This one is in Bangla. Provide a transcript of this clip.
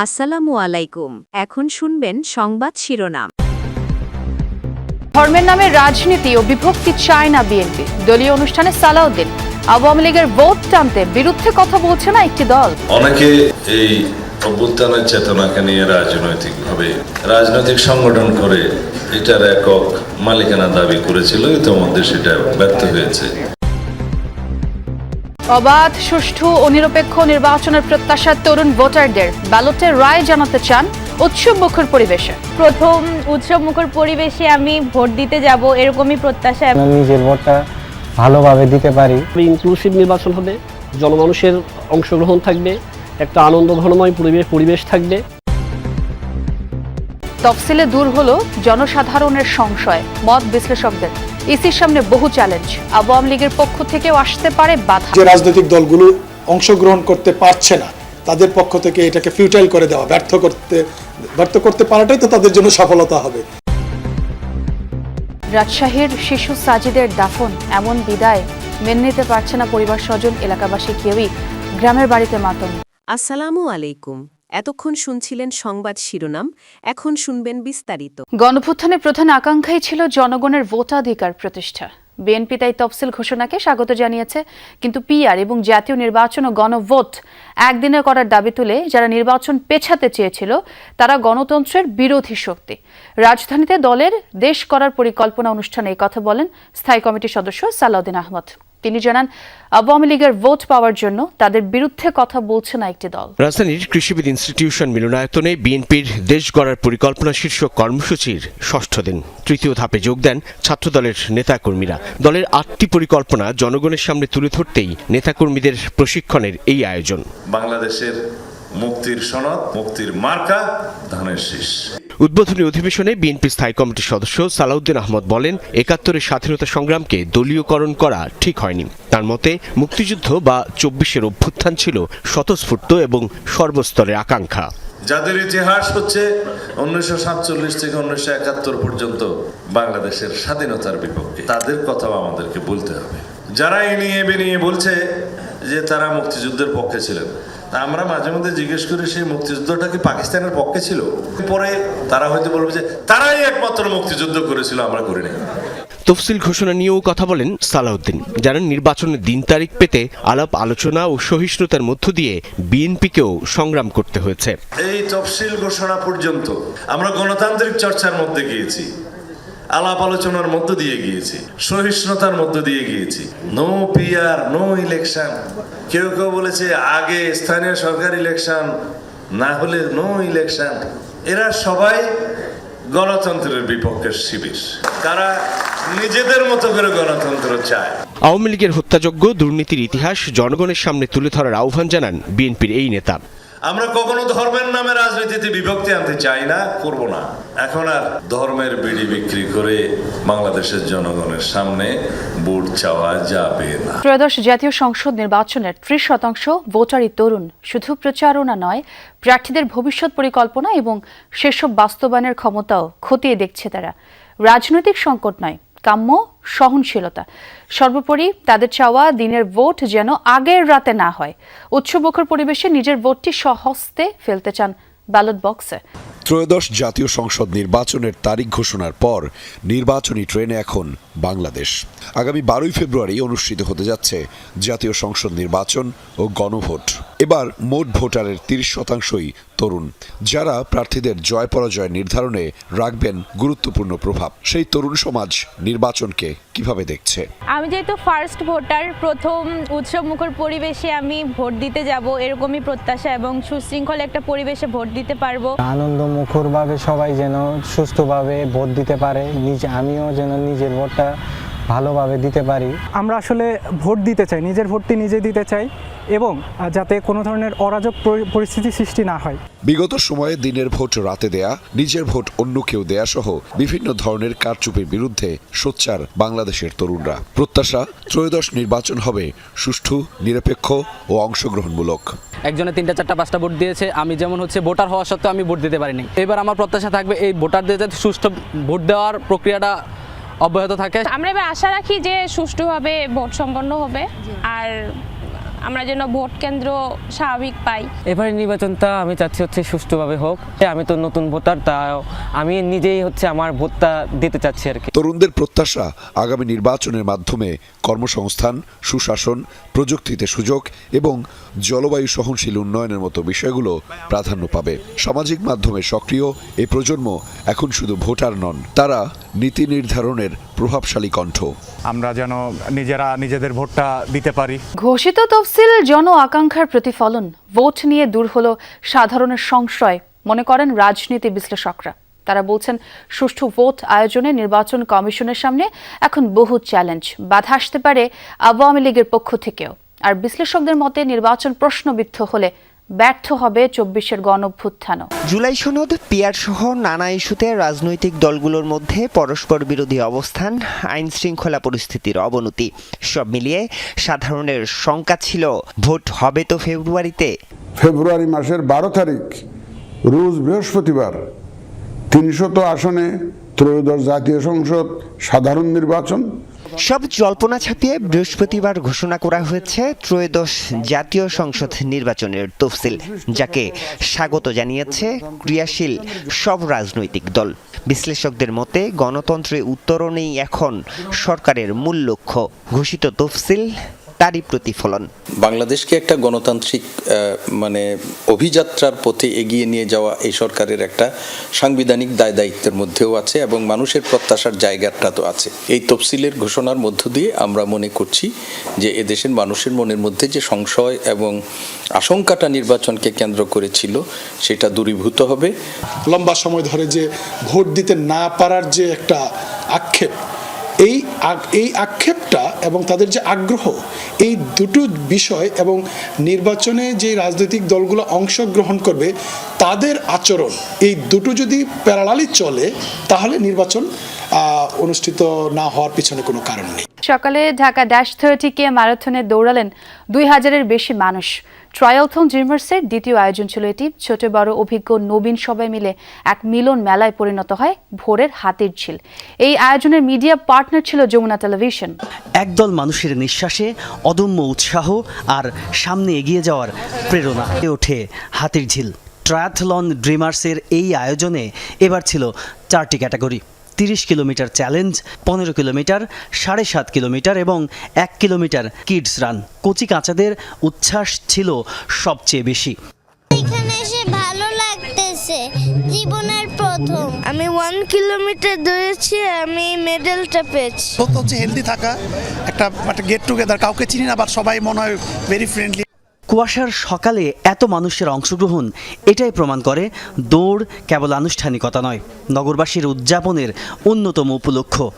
আসসালামু আলাইকুম। এখন শুনবেন সংবাদ শিরোনাম। ধর্মের নামে রাজনীতি ও বিভক্তি চায় না বিএনপি। দলীয় অনুষ্ঠানে সালাউদ্দিন। আওয়ামী লীগের ভোট টানতে বিরুদ্ধে কথা বলছে না একটি দল। অনেকে এই অভ্যুত্থানের চেতনাকে নিয়ে রাজনৈতিকভাবে রাজনৈতিক সংগঠন করে এটার একক মালিকানা দাবি করেছিল ইতিমধ্যে সেটা ব্যর্থ হয়েছে। অবাধ সুষ্ঠু ও নিরপেক্ষ নির্বাচনের প্রত্যাশা তরুণ ভোটারদের। ব্যালটের রায় জানাতে চান উৎসব মুখর পরিবেশে। প্রথম উৎসব মুখর পরিবেশে আমি ভোট দিতে যাব এরকমই প্রত্যাশা নিজের ভোটটা ভালোভাবে দিতে পারি। ইনক্লুসিভ নির্বাচন হবে জনমানুষের অংশগ্রহণ থাকবে একটা আনন্দ ঘনময় পরিবেশ পরিবেশ থাকবে। তফসিলে দূর হলো জনসাধারণের সংশয় মত বিশ্লেষকদের। ইসির সামনে বহু চ্যালেঞ্জ। আওয়ামী লীগের পক্ষ থেকেও আসতে পারে বাধা। যে রাজনৈতিক দলগুলো অংশগ্রহণ করতে পারছে না তাদের পক্ষ থেকে এটাকে ফিউটাইল করে দেওয়া ব্যর্থ করতে ব্যর্থ করতে পারাটাই তো তাদের জন্য সফলতা হবে। রাজশাহীর শিশু সাজিদের দাফন এমন বিদায় মেনে নিতে পারছে না পরিবার স্বজন এলাকাবাসী কেউই। গ্রামের বাড়িতে মাতম। আসসালামু আলাইকুম। এতক্ষণ শুনছিলেন সংবাদ শিরোনাম, এখন শুনবেন বিস্তারিত। গণভুত্থানের প্রধান আকাঙ্ক্ষাই ছিল জনগণের ভোটাধিকার প্রতিষ্ঠা। বিএনপি তাই তফসিল ঘোষণাকে স্বাগত জানিয়েছে, কিন্তু পিআর এবং জাতীয় নির্বাচন ও গণভোট একদিনে করার দাবি তুলে যারা নির্বাচন পেছাতে চেয়েছিল, তারা গণতন্ত্রের বিরোধী শক্তি। রাজধানীতে দলের দেশ করার পরিকল্পনা অনুষ্ঠানে কথা বলেন স্থায়ী কমিটির সদস্য সালাউদ্দিন আহমদ। তিনি জানান আওয়ামী লীগের ভোট পাওয়ার জন্য তাদের বিরুদ্ধে কথা বলছে না একটি দল। রাজধানীর কৃষিবিদ ইনস্টিটিউশন মিলনায়তনে বিএনপির দেশ গড়ার পরিকল্পনা শীর্ষক কর্মসূচির ষষ্ঠ দিন। তৃতীয় ধাপে যোগ দেন ছাত্রদলের নেতাকর্মীরা। দলের আটটি পরিকল্পনা জনগণের সামনে তুলে ধরতেই নেতাকর্মীদের প্রশিক্ষণের এই আয়োজন। বাংলাদেশের মুক্তির সনদ মুক্তির মার্কা ধানের শীষ। উদ্বোধনী অধিবেশনে বিএনপি স্থায়ী কমিটির সদস্য সালাউদ্দিন আহমদ বলেন, একাত্তরের স্বাধীনতা সংগ্রামকে দলীয়করণ করা ঠিক হয়নি। তার মতে, মুক্তিযুদ্ধ বা চব্বিশের অভ্যুত্থান ছিল স্বতঃস্ফূর্ত এবং সর্বস্তরের আকাঙ্ক্ষা। যাদের ইতিহাস হচ্ছে উনিশশো সাতচল্লিশ থেকে উনিশশো একাত্তর পর্যন্ত বাংলাদেশের স্বাধীনতার বিপক্ষে। তাদের কথাও আমাদেরকে বলতে হবে। যারা এ নিয়ে বে নিয়ে বলছে যে তারা মুক্তিযুদ্ধের পক্ষে ছিলেন তা আমরা মাঝে মধ্যে জিজ্ঞেস করি সেই মুক্তিযুদ্ধটা কি পাকিস্তানের পক্ষে ছিল? পরে তারা হয়তো বলবে যে তারাই একমাত্র মুক্তিযুদ্ধ করেছিল আমরা করিনি। তফসিল ঘোষণা নিয়েও কথা বলেন সালাউদ্দিন। যারা নির্বাচনের দিন তারিখ পেতে আলাপ আলোচনা ও সহিষ্ণুতার মধ্য দিয়ে বিএনপিকেও সংগ্রাম করতে হয়েছে। এই তফসিল ঘোষণা পর্যন্ত আমরা গণতান্ত্রিক চর্চার মধ্যে গিয়েছি। আলাপ আলোচনার মধ্য দিয়ে গিয়েছি, সহিষ্ণুতার মধ্য দিয়ে গিয়েছি। নো পিয়ার নো ইলেকশন কেউ কেউ বলেছে, আগে স্থানীয় সরকার ইলেকশন না হলে নো ইলেকশন এরা সবাই গণতন্ত্রের বিপক্ষের শিবির। তারা নিজেদের মতো করে গণতন্ত্র চায়। আওয়ামী লীগের হত্যাযোগ্য দুর্নীতির ইতিহাস জনগণের সামনে তুলে ধরার আহ্বান জানান বিএনপির এই নেতা। আমরা কখনো ধর্মের নামে রাজনীতিতে বিভক্তি আনতে চাই না, করব না। এখন আর ধর্মের বিড়ি বিক্রি করে বাংলাদেশের জনগণের সামনে ভোট চাওয়া যাবে না। ত্রয়োদশ জাতীয় সংসদ নির্বাচনের ত্রিশ শতাংশ ভোটারই তরুণ। শুধু প্রচারণা নয়, প্রার্থীদের ভবিষ্যৎ পরিকল্পনা এবং সেসব বাস্তবায়নের ক্ষমতাও খতিয়ে দেখছে তারা। রাজনৈতিক সংকট নয়, কাম্য সহনশীলতা। সর্বোপরি তাদের চাওয়া দিনের ভোট যেন আগের রাতে না হয়। উৎসবমুখর পরিবেশে নিজের ভোটটি সহস্তে ফেলতে চান ব্যালট বক্সে। ত্রয়োদশ জাতীয় সংসদ নির্বাচনের তারিখ ঘোষণার পর নির্বাচনী ট্রেনে এখন বাংলাদেশ। আগামী বারোই ফেব্রুয়ারি অনুষ্ঠিত হতে যাচ্ছে জাতীয় সংসদ নির্বাচন ও গণভোট। এবার মোট ভোটারের তিরিশ শতাংশই তরুণ। যারা প্রার্থীদের জয় পরাজয় নির্ধারণে রাখবেন গুরুত্বপূর্ণ প্রভাব। সেই তরুণ সমাজ নির্বাচনকে কীভাবে দেখছে? আমি যেহেতু ফার্স্ট ভোটার প্রথম উৎসব মুখর পরিবেশে আমি ভোট দিতে যাব এরকমই প্রত্যাশা এবং সুশৃঙ্খল একটা পরিবেশে ভোট দিতে পারব। আনন্দ মুখরভাবে সবাই যেন সুস্থভাবে ভোট দিতে পারে। নিজে আমিও যেন নিজের ভোটটা ভালোভাবে দিতে পারি। আমরা আসলে ভোট দিতে চাই নিজের ভোটটি নিজে দিতে চাই এবং যাতে কোনো ধরনের অরাজক পরিস্থিতি সৃষ্টি না হয়। বিগত সময়ে দিনের ভোট রাতে দেয়া নিজের ভোট অন্য কেউ দেয়া সহ বিভিন্ন ধরনের কারচুপির বিরুদ্ধে সোচ্চার বাংলাদেশের তরুণরা। প্রত্যাশা ত্রয়োদশ নির্বাচন হবে সুষ্ঠু নিরপেক্ষ ও অংশগ্রহণমূলক। একজনে তিনটা চারটা পাঁচটা ভোট দিয়েছে আমি যেমন হচ্ছে ভোটার হওয়া সত্ত্বেও আমি ভোট দিতে পারিনি। এবার আমার প্রত্যাশা থাকবে এই ভোটারদের যাতে সুষ্ঠু ভোট দেওয়ার প্রক্রিয়াটা অব্যাহত থাকে? আমরা এবার আশা রাখি যে সুষ্ঠুভাবে ভোট সম্পন্ন হবে আর আমরা যেন ভোট কেন্দ্র স্বাভাবিক পাই। এবারে নির্বাচনটা আমি চাচ্ছি হচ্ছে সুষ্ঠুভাবে হোক। আমি তো নতুন ভোটার তা আমি নিজেই হচ্ছে আমার ভোটটা দিতে চাচ্ছি আর কি। তরুণদের প্রত্যাশা আগামী নির্বাচনের মাধ্যমে কর্মসংস্থান সুশাসন প্রযুক্তিতে সুযোগ এবং জলবায়ু সহনশীল উন্নয়নের মতো বিষয়গুলো প্রাধান্য পাবে। সামাজিক মাধ্যমে সক্রিয় এই প্রজন্ম এখন শুধু ভোটার নন তারা নীতি নির্ধারণের প্রভাবশালী কণ্ঠ। আমরা যেন নিজেরা নিজেদের ভোটটা দিতে পারি। ঘোষিত তফসিল জন আকাঙ্ক্ষার প্রতিফলন। ভোট নিয়ে দূর হলো সাধারণের সংশয় মনে করেন রাজনীতি বিশ্লেষকরা। তারা বলছেন সুষ্ঠু ভোট আয়োজনে নির্বাচন কমিশনের সামনে এখন বহু চ্যালেঞ্জ। বাধা আসতে পারে আওয়ামী লীগের পক্ষ থেকেও। আর বিশ্লেষকদের মতে নির্বাচন প্রশ্নবিদ্ধ হলে ব্যর্থ হবে চব্বিশের গণভ্যুত্থানও। জুলাই সনদ পিয়ার সহ নানা ইস্যুতে রাজনৈতিক দলগুলোর মধ্যে পরস্পর বিরোধী অবস্থান আইন শৃঙ্খলা পরিস্থিতির অবনতি সব মিলিয়ে সাধারণের শঙ্কা ছিল। ভোট হবে তো ফেব্রুয়ারিতে। ফেব্রুয়ারি মাসের বারো তারিখ রোজ বৃহস্পতিবার তিনশত আসনে ত্রয়োদশ জাতীয় সংসদ সাধারণ নির্বাচন সব জল্পনা ছাপিয়ে বৃহস্পতিবার ঘোষণা করা হয়েছে ত্রয়োদশ জাতীয় সংসদ নির্বাচনের তফসিল, যাকে স্বাগত জানিয়েছে ক্রিয়াশীল সব রাজনৈতিক দল। বিশ্লেষকদের মতে গণতন্ত্রে উত্তরণেই এখন সরকারের মূল লক্ষ্য। ঘোষিত তফসিল তারই প্রতিফলন। বাংলাদেশকে একটা গণতান্ত্রিক মানে অভিযাত্রার পথে এগিয়ে নিয়ে যাওয়া এই সরকারের একটা সাংবিধানিক দায় দায়িত্বের মধ্যেও আছে এবং মানুষের প্রত্যাশার জায়গাটা তো আছে। এই তফসিলের ঘোষণার মধ্য দিয়ে আমরা মনে করছি যে এদেশের মানুষের মনের মধ্যে যে সংশয় এবং আশঙ্কাটা নির্বাচনকে কেন্দ্র করেছিল সেটা দূরীভূত হবে। লম্বা সময় ধরে যে ভোট দিতে না পারার যে একটা আক্ষেপ এই এই আক্ষেপটা এবং তাদের যে আগ্রহ, এই দুটো বিষয় এবং নির্বাচনে যে রাজনৈতিক দলগুলো অংশগ্রহণ করবে, তাদের আচরণ, এই দুটো যদি প্যারালালি চলে, তাহলে নির্বাচন অনুষ্ঠিত না হওয়ার পিছনে কোনো কারণ নেই। সকালে ঢাকা ড্যাশ থার্টি কে ম্যারাথনে দৌড়ালেন দুই হাজারের বেশি মানুষ। ট্রায়ালথন ড্রিমার্সের দ্বিতীয় আয়োজন ছিল এটি। ছোট বড় অভিজ্ঞ নবীন সবাই মিলে এক মিলন মেলায় পরিণত হয় ভোরের হাতির ঝিল। এই আয়োজনের মিডিয়া পার্টনার ছিল যমুনা টেলিভিশন একদল মানুষের নিঃশ্বাসে অদম্য উৎসাহ আর সামনে এগিয়ে যাওয়ার প্রেরণা ওঠে হাতির ঝিল। ট্রায়াথলন ড্রিমার্সের এই আয়োজনে এবার ছিল চারটি ক্যাটাগরি। তিরিশ কিলোমিটার চ্যালেঞ্জ পনেরো কিলোমিটার সাড়ে সাত কিলোমিটার এবং এক কিলোমিটার কিডস রান। কচি কাঁচাদের উচ্ছ্বাস ছিল সবচেয়ে বেশি। এখানে এসে ভালো লাগতেছে জীবনের প্রথম। আমি ওয়ান কিলোমিটার দৌড়েছি আমি মেডেলটা পেয়েছি। হচ্ছে হেলদি থাকা একটা একটা গেট টুগেদার কাউকে চিনি না বাট সবাই মনে হয় ভেরি ফ্রেন্ডলি কুয়াশার সকালে এত মানুষের অংশগ্রহণ, এটাই প্রমাণ করে দৌড় কেবল আনুষ্ঠানিকতা নয়, নগরবাসীর উদযাপনের অন্যতম উপলক্ষ্য।